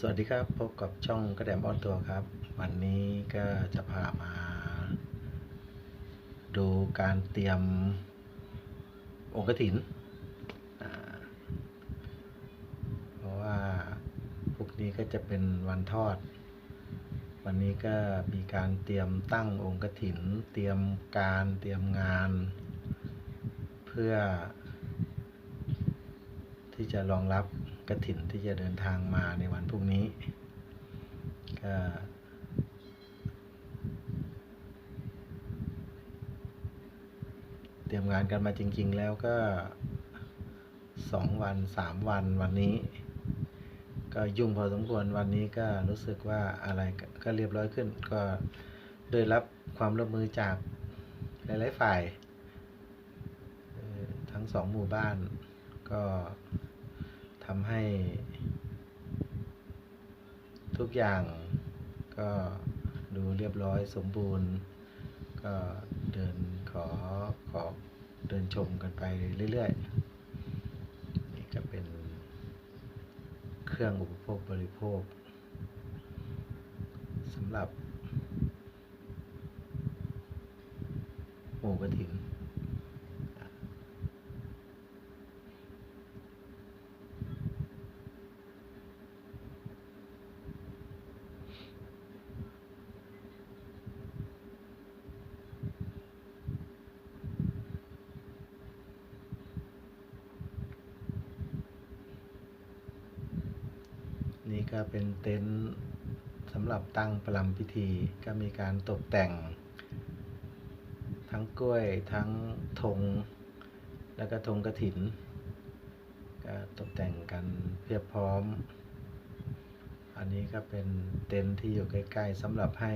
สวัสดีครับ พบกับช่องกระแดมออนตัวครับ วันนี้ก็จะพามา ดูการเตรียมองค์กถินอ่าเพราะว่าพวกนี้ก็จะเป็นวันทอด วันนี้ก็มีการเตรียมตั้งองค์กถิน เตรียมการเตรียมงาน เพื่อ ที่จะรองรับกระถินที่จะเดินทางมาในวันพรุ่งนี้ก็เตรียมงานกันมาจริง ๆ แล้วก็สองวันสามวันวันนี้ ก็ยุ่งพอสมควรวันนี้ก็รู้สึกว่าอะไรก็เรียบร้อยขึ้น ก็ได้รับความร่วมมือจากหลาย ๆ ฝ่าย ทั้งสองหมู่บ้านก็ ทำให้ ทุกอย่างก็ดูเรียบร้อยสมบูรณ์ ก็เดินขอขอเดินชมกันไปเรื่อยๆ นี่ก็เป็นเครื่องอุปโภคบริโภคสำหรับหมู่กระถิน นี่ ก็เป็นเต็นท์สำหรับตั้งประลำพิธี ก็มีการตกแต่ง ทั้งกล้วยทั้งธงแล้วก็ธงกระถิน ก็ตกแต่งกันเพียบพร้อม อันนี้ก็เป็นเต็นท์ที่อยู่ใกล้ ๆสำหรับให้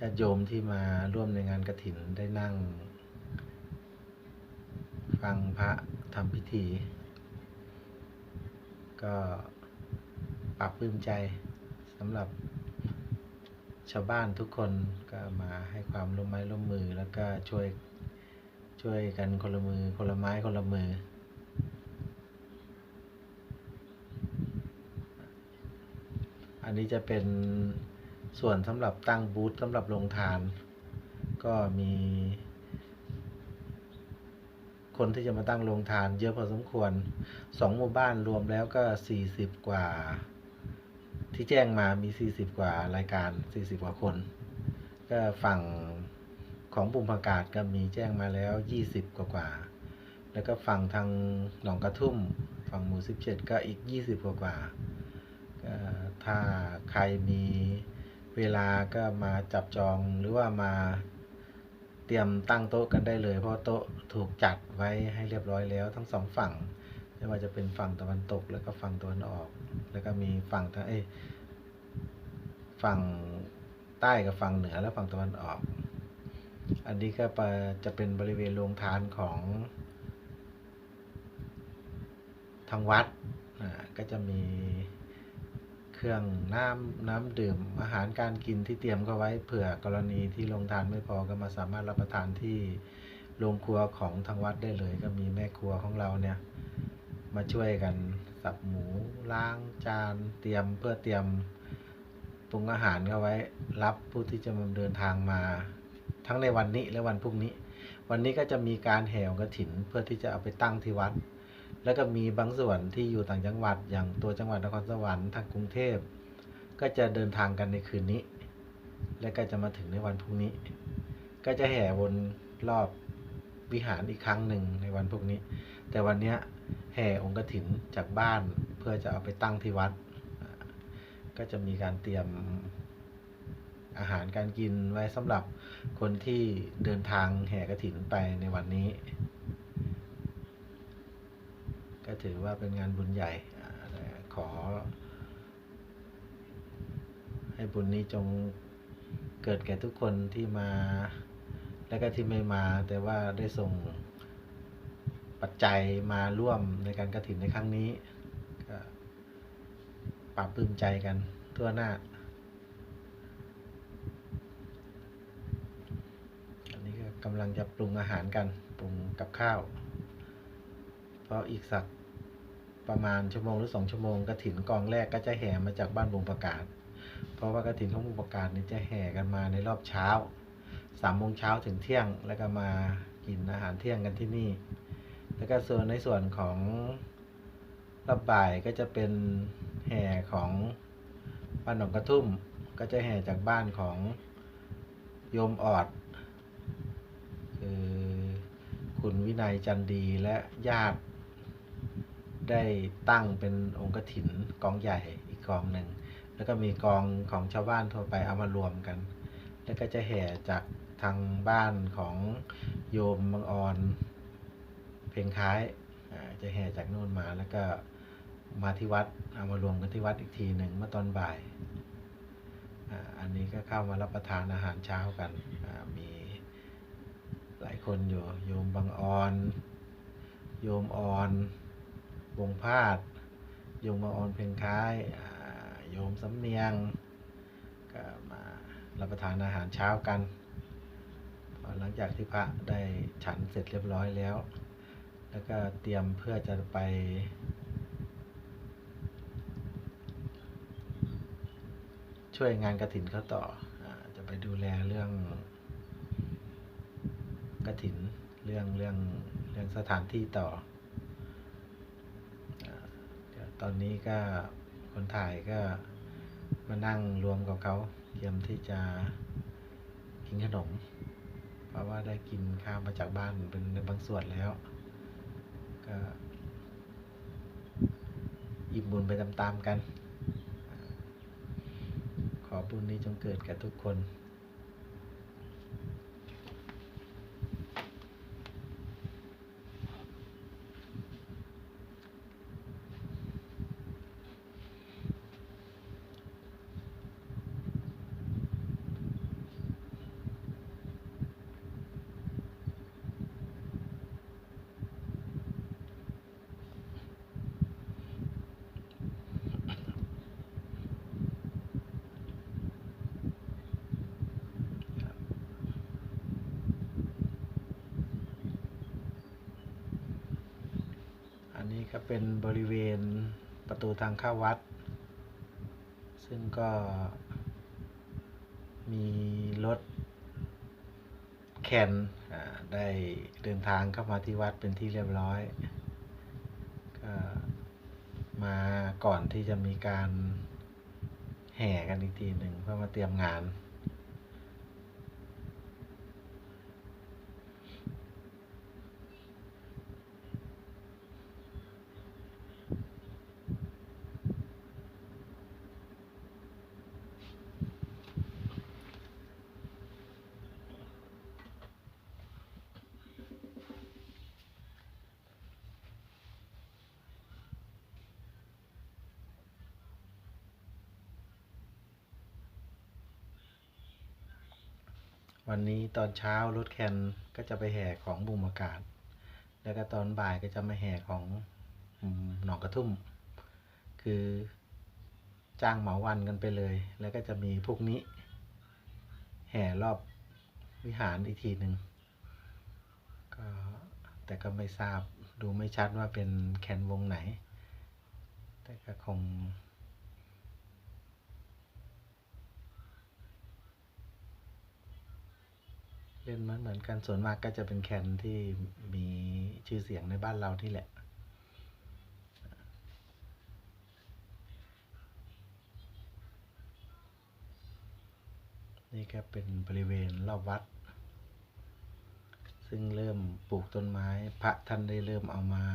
ญาติโยมที่มาร่วมในงานกระถินได้นั่ง ฟังพระทำพิธี ก็ ปรับปลื้มใจสำหรับชาวบ้านทุกคนก็มาให้ความร่วมไม้ร่วมมือแล้วก็ช่วยช่วยกันคนละมือคนละไม้คนละมือ อันนี้จะเป็นส่วนสำหรับตั้งบูธสำหรับลงทาน ก็มี คนที่จะมาตั้งโรงทานเยอะพอสมควรสองหมู่บ้านรวมแล้วก็สี่สิบกว่า ที่แจ้งมามีสี่สิบกว่ารายการสี่สิบกว่าคน ก็ฝั่งของปุ่มประกาศก็มีแจ้งมาแล้วยี่สิบกว่ากว่า แล้วก็ฝั่งทางหนองกระทุ่ม ฝั่งหมู่สิบเจ็ดก็อีกยี่สิบกว่ากว่าถ้าใครมีเวลาก็มาจับจองหรือว่ามาเตรียมตั้งโต๊ะกันได้เลย เพราะโต๊ะถูกจัดไว้ให้เรียบร้อยแล้วทั้งสองฝั่ง ไม่ว่าจะเป็นฝั่งตะวันตกแล้วก็ฝั่งตะวันออก แล้วก็มีฝั่งทางเอ้ยฝั่งใต้กับฝั่งเหนือและฝั่งตะวันออก อันนี้ก็จะเป็นบริเวณโรงทานของทางวัดก็จะมีเครื่องน้ำน้ำดื่มอาหารการกินที่เตรียมก็ไว้เผื่อกรณีที่โรงทานไม่พอก็มาสามารถรับประทานที่โรงครัวของทางวัดได้เลย ก็มีแม่ครัวของเราเนี่ย มาช่วยกันสับหมูล้างจานเตรียมเพื่อเตรียมปรุงอาหารก็ไว้ รับผู้ที่จะมาเดินทางมา ทั้งในวันนี้และวันพรุ่งนี้ วันนี้ก็จะมีการแห่กระถินเพื่อที่จะเอาไปตั้งที่วัด แล้วก็มีบางส่วนที่อยู่ต่างจังหวัดอย่างตัวจังหวัดนครสวรรค์ทางกรุงเทพก็จะเดินทางกันในคืนนี้ และก็จะมาถึงในวันพรุ่งนี้ ก็จะแห่วนรอบวิหารอีกครั้งหนึ่งในวันพรุ่งนี้ แต่วันเนี้ย แห่องค์กถินจากบ้านเพื่อจะเอาไปตั้งที่วัด ก็จะมีการเตรียมอาหารการกินไว้สำหรับคนที่เดินทางแห่กรถินไปในวันนี้ ก็ถือว่าเป็นงานบุญใหญ่ขอ ให้บุญนี้จงเกิดแก่ทุกคนที่มาและก็ที่ไม่มาแต่ว่าได้ส่ง ปัจจัยมาร่วมในการกระถินในครั้งนี้ก็ปรับปลื้มใจกันทั่วหน้า อันนี้ก็กำลังจะปรุงอาหารกันปรุงกับข้าว เพราะอีกสักประมาณชั่วโมงหรือสองชั่วโมงกระถินกองแรกก็จะแห่มาจากบ้านบุงประกาศ เพราะว่ากระถินของบุงประกาศนี่จะแห่กันมาในรอบเช้าสามโมงเช้าถึงเที่ยงแล้วก็มากินอาหารเที่ยงกันที่นี่ แล้วก็ส่วนในส่วนของรอบบ่ายก็จะเป็นแห่ของบ้านหนองกระทุ่ม ก็จะแห่จากบ้านของโยมออด คือคุณวินัยจันดีและญาติ ได้ตั้งเป็นองค์กถินกองใหญ่อีกกองหนึ่ง แล้วก็มีกองของชาวบ้านทั่วไปเอามารวมกัน แล้วก็จะแห่จากทางบ้านของโยมบางออน เพลงคล้ายจะแห่จากโน่นมาแล้วก็มาที่วัดเอามารวมกันที่วัดอีกทีหนึ่งเมื่อตอนบ่าย อันนี้ก็เข้ามารับประทานอาหารเช้ากันมีหลายคนอยู่โยมบางออน โยมออนวงพาดโยมบางออนเพลงคล้ายโยมสำเนียงก็มารับประทานอาหารเช้ากันหลังจากที่พระได้ฉันเสร็จเรียบร้อยแล้ว แล้วก็เตรียมเพื่อจะไป ช่วยงานกระถินเขาต่ออจะไปดูแลเรื่องกระถินเรื่องเรื่องเรื่องสถานที่ต่ออาเดี๋ยวตอนนี้ก็คนถ่ายก็มานั่งรวมกับเขาเตรียมที่จะกินขนม เพราะว่าได้กินข้าวมาจากบ้านเป็นในบางส่วนแล้ว ก็อิ่มบุญไปตามๆกัน ขอบุญนี้จงเกิดแก่ทุกคน อันนี้ก็ เป็นบริเวณประตูทางเข้าวัด ซึ่งก็มีรถแคนได้เดินทางเข้ามาที่วัดเป็นที่เรียบร้อย ก็มาก่อนที่จะมีการแห่กันอีกทีหนึ่งเพื่อมาเตรียมงาน วันนี้ตอนเช้ารถแคนก็จะไปแห่ของบุมอากาศ แล้วก็ตอนบ่ายก็จะมาแห่ของหนองกระทุ่ม คือจ้างเหมาวันกันไปเลย แล้วก็จะมีพวกนี้ แห่รอบวิหารอีกทีหนึ่งก็แต่ก็ไม่ทราบดูไม่ชัดว่าเป็นแคนวงไหน แต่ก็คง เล่นเหมือนเหมือนกันส่วนมากก็จะเป็นแคนที่มีชื่อเสียงในบ้านเราที่แหละ นี่ก็เป็นบริเวณรอบวัด ซึ่งเริ่มปลูกต้นไม้พระท่านได้เริ่มเอามา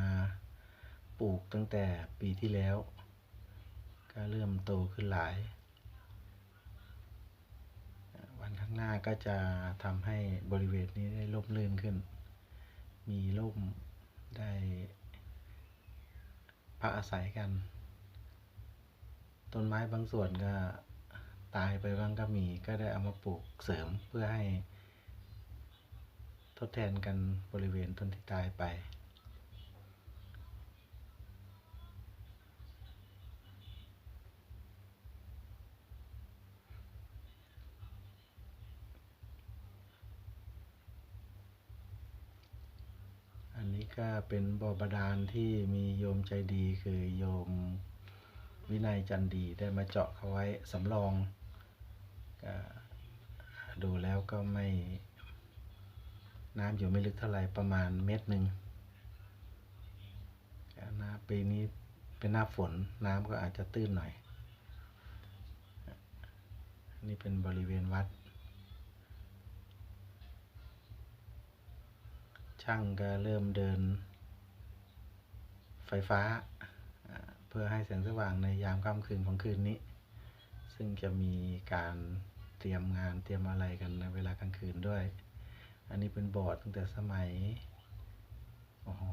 ปลูกตั้งแต่ปีที่แล้ว ก็เริ่มโตขึ้นหลาย วันข้างหน้าก็จะทำให้บริเวณนี้ได้ร่มรื่นขึ้น มีร่มได้พักอาศัยกัน ต้นไม้บางส่วนก็ตายไปบ้างก็มีก็ได้เอามาปลูกเสริมเพื่อให้ทดแทนกันบริเวณต้นที่ตายไป ก็เป็นบ่อบาดาลที่มีโยมใจดีคือโยมวินัยจันดีได้มาเจาะเขาไว้สำรองก็ดูแล้วก็ไม่น้ำอยู่ไม่ลึกเท่าไหร่ประมาณเมตรหนึ่งหน้าปีนี้เป็นหน้าฝนน้ำก็อาจจะตื้นหน่อย นี่เป็นบริเวณวัด ช่างก็เริ่มเดินไฟฟ้า เพื่อให้แสงสว่างในยามค่ำคืนของคืนนี้ ซึ่งจะมีการเตรียมงานเตรียมอะไรกันในเวลากลางคืนด้วย อันนี้เป็นบอร์ดตั้งแต่สมัยโอ้โห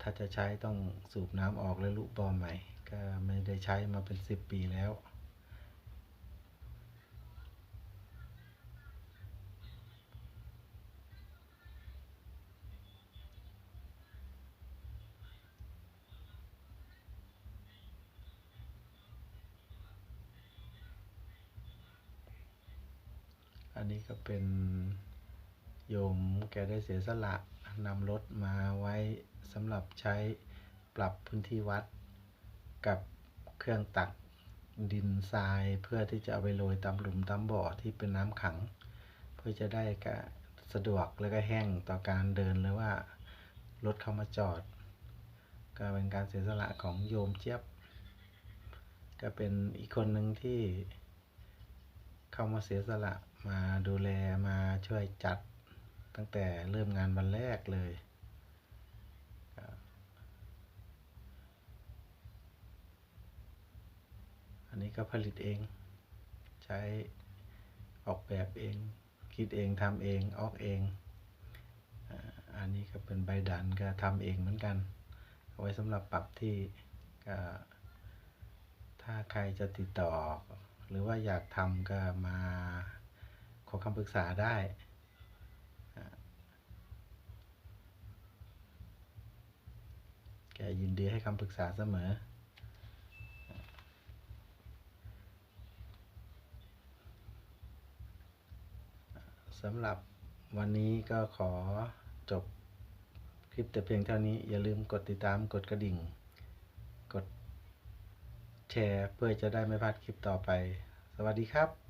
ถ้าจะใช้ต้องสูบน้ำออกแล้วลุบอมใหม่ ก็ไม่ได้ใช้มาเป็นสิบปีแล้ว อันนี้ก็เป็นโยมแกได้เสียสละนำรถมาไว้สำหรับใช้ปรับพื้นที่วัด กับเครื่องตักดินทรายเพื่อที่จะเอาไปโรยตามหลุมตามบ่อที่เป็นน้ำขัง เพื่อจะได้กะสะดวกแล้วก็แห้งต่อการเดินหรือว่ารถเข้ามาจอด ก็เป็นการเสียสละของโยมเจี๊ยบ ก็เป็นอีกคนหนึ่งที่ เข้ามาเสียสละมาดูแลมาช่วยจัดตั้งแต่เริ่มงานวันแรกเลย อันนี้ก็ผลิตเอง ใช้ออกแบบเอง คิดเองทำเองออกเอง อันนี้ก็เป็นใบดันก็ทำเองเหมือนกัน เอาไว้สำหรับปรับที่ถ้าใครจะติดต่อ หรือว่าอยากทำก็มาขอคำปรึกษาได้แกยินดีให้คำปรึกษาเสมอ สำหรับวันนี้ก็ขอจบคลิปแต่เพียงเท่านี้ อย่าลืมกดติดตามกดกระดิ่ง แชร์ เพื่อจะได้ไม่พลาดคลิปต่อไป สวัสดีครับ